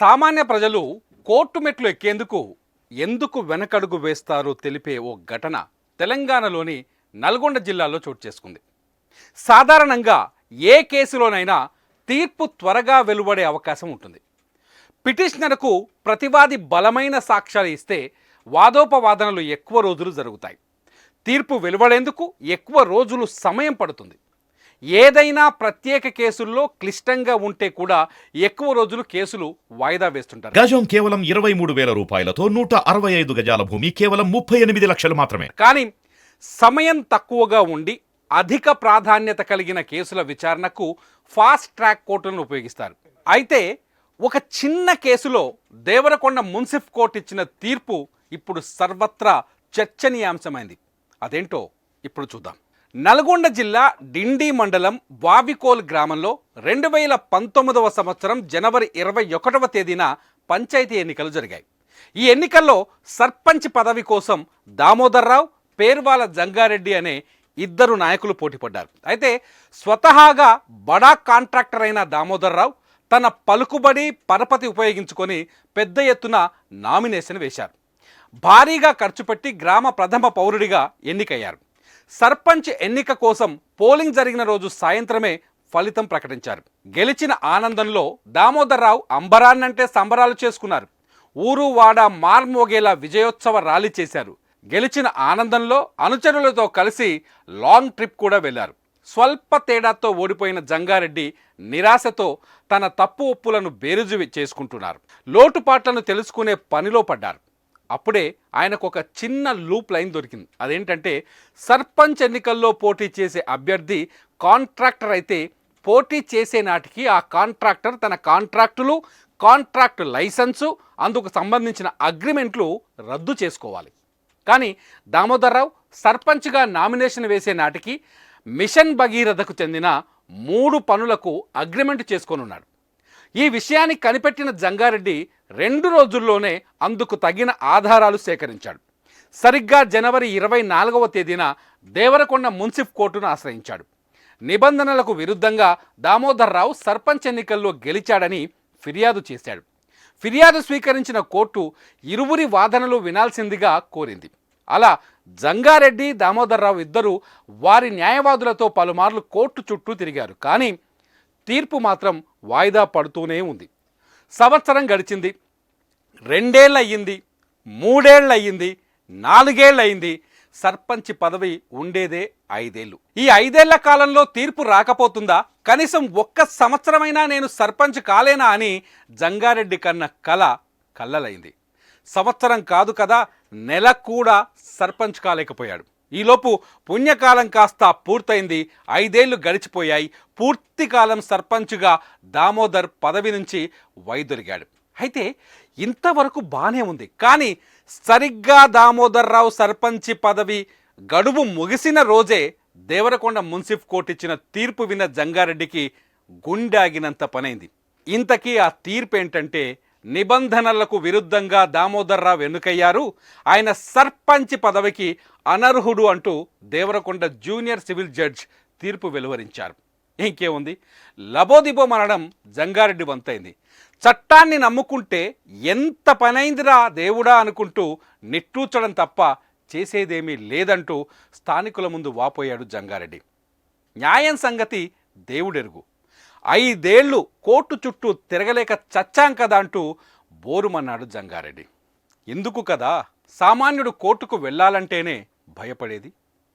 సామాన్య ప్రజలు కోర్టు మెట్లు ఎక్కేందుకు ఎందుకు వెనకడుగు వేస్తారో తెలిపే ఓ ఘటన తెలంగాణలోని నల్గొండ జిల్లాలో చోటు చేసుకుంది. సాధారణంగా ఏ కేసులోనైనా తీర్పు త్వరగా వెలువడే అవకాశం ఉంటుంది. పిటిషనర్కు ప్రతివాది బలమైన సాక్ష్యాలు ఇస్తే వాదోపవాదనలు ఎక్కువ రోజులు జరుగుతాయి. తీర్పు వెలువడేందుకు ఎక్కువ రోజులు సమయం పడుతుంది. ఏదైనా ప్రత్యేక కేసుల్లో క్లిష్టంగా ఉంటే కూడా ఎక్కువ రోజులు కేసులు వాయిదా వేస్తుంటారు. గజం కేవలం ఇరవై మూడు వేల రూపాయలతో నూట అరవై ఐదు గజాల భూమి కేవలం ముప్పై ఎనిమిది లక్షలు మాత్రమే. కానీ సమయం తక్కువగా ఉండి అధిక ప్రాధాన్యత కలిగిన కేసుల విచారణకు ఫాస్ట్ ట్రాక్ కోర్టులను ఉపయోగిస్తారు. అయితే ఒక చిన్న కేసులో దేవరకొండ మున్సిఫ్ కోర్టు ఇచ్చిన తీర్పు ఇప్పుడు సర్వత్రా చర్చనీయాంశమైంది. అదేంటో ఇప్పుడు చూద్దాం. నల్గొండ జిల్లా డిండి మండలం వావికోల్ గ్రామంలో రెండు వేల పంతొమ్మిదవ సంవత్సరం జనవరి ఇరవై ఒకటవ తేదీన పంచాయతీ ఎన్నికలు జరిగాయి. ఈ ఎన్నికల్లో సర్పంచ్ పదవి కోసం దామోదర్రావు పేర్వాల జంగారెడ్డి అనే ఇద్దరు నాయకులు పోటీపడ్డారు. అయితే స్వతహాగా బడా కాంట్రాక్టర్ అయిన దామోదర్రావు తన పలుకుబడి పరపతి ఉపయోగించుకొని పెద్ద ఎత్తున నామినేషన్ వేశారు. భారీగా ఖర్చు పెట్టి గ్రామ ప్రథమ పౌరుడిగా ఎన్నికయ్యారు. సర్పంచ్ ఎన్నిక కోసం పోలింగ్ జరిగిన రోజు సాయంత్రమే ఫలితం ప్రకటించారు. గెలిచిన ఆనందంలో దామోదర్రావు అంబరాన్నంటే సంబరాలు చేసుకున్నారు. ఊరు వాడ మార్మోగేలా విజయోత్సవ ర్యాలీ చేశారు. గెలిచిన ఆనందంలో అనుచరులతో కలిసి లాంగ్ ట్రిప్ కూడా వెళ్ళారు స్వల్ప తేడాతో ఓడిపోయిన జంగారెడ్డి నిరాశతో తన తప్పు ఒప్పులను బేరుజు చేసుకుంటున్నారు. లోటుపాట్లను తెలుసుకునే పనిలో పడ్డారు. అప్పుడే ఆయనకు ఒక చిన్న లూప్ లైన్ దొరికింది. అదేంటంటే సర్పంచ్ ఎన్నికల్లో పోటీ చేసే అభ్యర్థి కాంట్రాక్టర్ అయితే పోటీ చేసే నాటికి ఆ కాంట్రాక్టర్ తన కాంట్రాక్టులు కాంట్రాక్ట్ లైసెన్సు అందుకు సంబంధించిన అగ్రిమెంట్లు రద్దు చేసుకోవాలి. కానీ దామోదర్రావు సర్పంచ్గా నామినేషన్ వేసే నాటికి మిషన్ భగీరథకు చెందిన మూడు పనులకు అగ్రిమెంట్ చేసుకోనున్నాడు. ఈ విషయాన్ని కనిపెట్టిన జంగారెడ్డి రెండు రోజుల్లోనే అందుకు తగిన ఆధారాలు సేకరించాడు. సరిగ్గా జనవరి ఇరవై నాలుగవ తేదీన దేవరకొండ మున్సిఫ్ కోర్టును ఆశ్రయించాడు. నిబంధనలకు విరుద్ధంగా దామోదర్రావు సర్పంచ్ ఎన్నికల్లో గెలిచాడని ఫిర్యాదు చేశాడు. ఫిర్యాదు స్వీకరించిన కోర్టు ఇరువురి వాదనలు వినాల్సిందిగా కోరింది. అలా జంగారెడ్డి దామోదర్రావు ఇద్దరూ వారి న్యాయవాదులతో పలుమార్లు కోర్టు చుట్టూ తిరిగారు. కానీ తీర్పు మాత్రం వాయిదా పడుతూనే ఉంది. సంవత్సరం గడిచింది. రెండేళ్ళు అయ్యింది మూడేళ్ళు అయ్యింది నాలుగేళ్ళు అయింది సర్పంచ్ పదవి ఉండేదే ఐదేళ్ళు. ఈ ఐదేళ్ళ కాలంలో తీర్పు రాకపోతుందా? కనీసం ఒక్క సంవత్సరమైనా నేను సర్పంచ్ కాలేనా అని జంగారెడ్డి కన్న కల కళ్ళలైంది. సంవత్సరం కాదు కదా నెల కూడా సర్పంచ్ కాలేకపోయాడు. ఈలోపు పుణ్యకాలం కాస్త పూర్తయింది ఐదేళ్ళు గడిచిపోయాయి పూర్తి కాలం సర్పంచ్గా దామోదర్ పదవి నుంచి వైదొలిగాడు. అయితే ఇంతవరకు బాగానే ఉంది. కానీ సరిగ్గా దామోదర్ రావు సర్పంచి పదవి గడువు ముగిసిన రోజే దేవరకొండ మున్సిఫ్ కోర్టు ఇచ్చిన తీర్పు విన్న జంగారెడ్డికి గుండాగినంత పనైంది. ఇంతకీ ఆ తీర్పు ఏంటంటే నిబంధనలకు విరుద్ధంగా దామోదర్రావు ఎన్నుకయ్యారు. ఆయన సర్పంచ్ పదవికి అనర్హుడు అంటూ దేవరకొండ జూనియర్ సివిల్ జడ్జ్ తీర్పు వెలువరించారు. ఇంకేముంది? లబోదిబో మనడం జంగారెడ్డి వంతైంది. చట్టాన్ని నమ్ముకుంటే ఎంత పనైందిరా దేవుడా అనుకుంటూ నిట్టూర్చడం తప్ప చేసేదేమీ లేదంటూ స్థానికుల ముందు వాపోయాడు జంగారెడ్డి. న్యాయం సంగతి దేవుడెరుగు. ఐదేళ్ళు కోర్టు చుట్టూ తిరగలేక చచ్చాం కదా అంటూ బోరుమన్నాడు జంగారెడ్డి. ఎందుకు కదా? సామాన్యుడు కోర్టుకు వెళ్ళాలంటేనే భయపడేది.